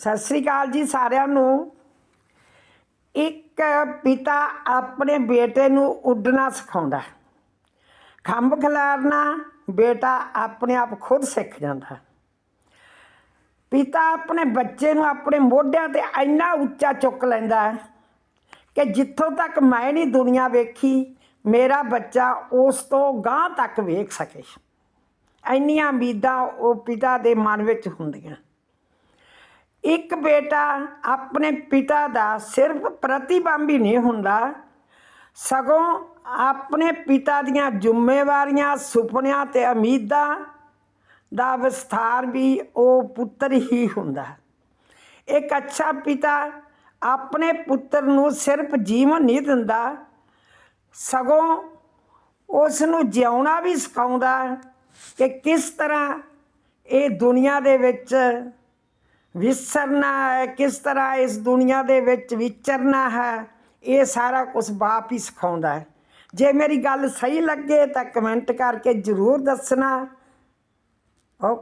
ਸਤਿ ਸ੍ਰੀ ਅਕਾਲ ਜੀ ਸਾਰਿਆਂ ਨੂੰ। ਇੱਕ ਪਿਤਾ ਆਪਣੇ ਬੇਟੇ ਨੂੰ ਉੱਡਣਾ ਸਿਖਾਉਂਦਾ ਖੰਭ ਖਿਲਾਰਨਾ ਬੇਟਾ ਆਪਣੇ ਆਪ ਖੁਦ ਸਿੱਖ ਜਾਂਦਾ ਪਿਤਾ ਆਪਣੇ ਬੱਚੇ ਨੂੰ ਆਪਣੇ ਮੋਢਿਆਂ ਤੇ ਇੰਨਾ ਉੱਚਾ ਚੁੱਕ ਲੈਂਦਾ ਕਿ ਜਿੱਥੋਂ ਤੱਕ ਮੈਂ ਨਹੀਂ ਦੁਨੀਆ ਵੇਖੀ, ਮੇਰਾ ਬੱਚਾ ਉਸ ਤੋਂ ਗਾਂਹ ਤੱਕ ਵੇਖ ਸਕੇ। ਇੰਨੀਆਂ ਉਮੀਦਾਂ ਉਹ ਪਿਤਾ ਦੇ ਮਨ ਵਿੱਚ ਹੁੰਦੀਆਂ। ਇੱਕ ਬੇਟਾ ਆਪਣੇ ਪਿਤਾ ਦਾ ਸਿਰਫ ਪ੍ਰਤੀਬੰਬ ਹੀ ਨਹੀਂ ਹੁੰਦਾ। ਸਗੋਂ ਆਪਣੇ ਪਿਤਾ ਦੀਆਂ ਜ਼ਿੰਮੇਵਾਰੀਆਂ, ਸੁਪਨਿਆਂ ਤੇ ਉਮੀਦਾਂ ਦਾ ਵਿਸਥਾਰ ਵੀ ਉਹ ਪੁੱਤਰ ਹੀ ਹੁੰਦਾ। ਇੱਕ ਅੱਛਾ ਪਿਤਾ ਆਪਣੇ ਪੁੱਤਰ ਨੂੰ ਸਿਰਫ ਜੀਵਨ ਨਹੀਂ ਦਿੰਦਾ, ਸਗੋਂ ਉਸ ਨੂੰ ਜਿਉਣਾ ਵੀ ਸਿਖਾਉਂਦਾ ਕਿ ਕਿਸ ਤਰ੍ਹਾਂ ਇਹ ਦੁਨੀਆ ਦੇ ਵਿੱਚ ਵਿਸਰਨਾ ਹੈ, ਕਿਸ ਤਰ੍ਹਾਂ ਇਸ ਦੁਨੀਆ ਦੇ ਵਿੱਚ ਵਿਚਰਨਾ ਹੈ, ਇਹ ਸਾਰਾ ਕੁਝ ਬਾਪ ਹੀ ਸਿਖਾਉਂਦਾ ਹੈ। ਜੇ ਮੇਰੀ ਗੱਲ ਸਹੀ ਲੱਗੇ ਤਾਂ ਕਮੈਂਟ ਕਰਕੇ ਜ਼ਰੂਰ ਦੱਸਣਾ। ਓ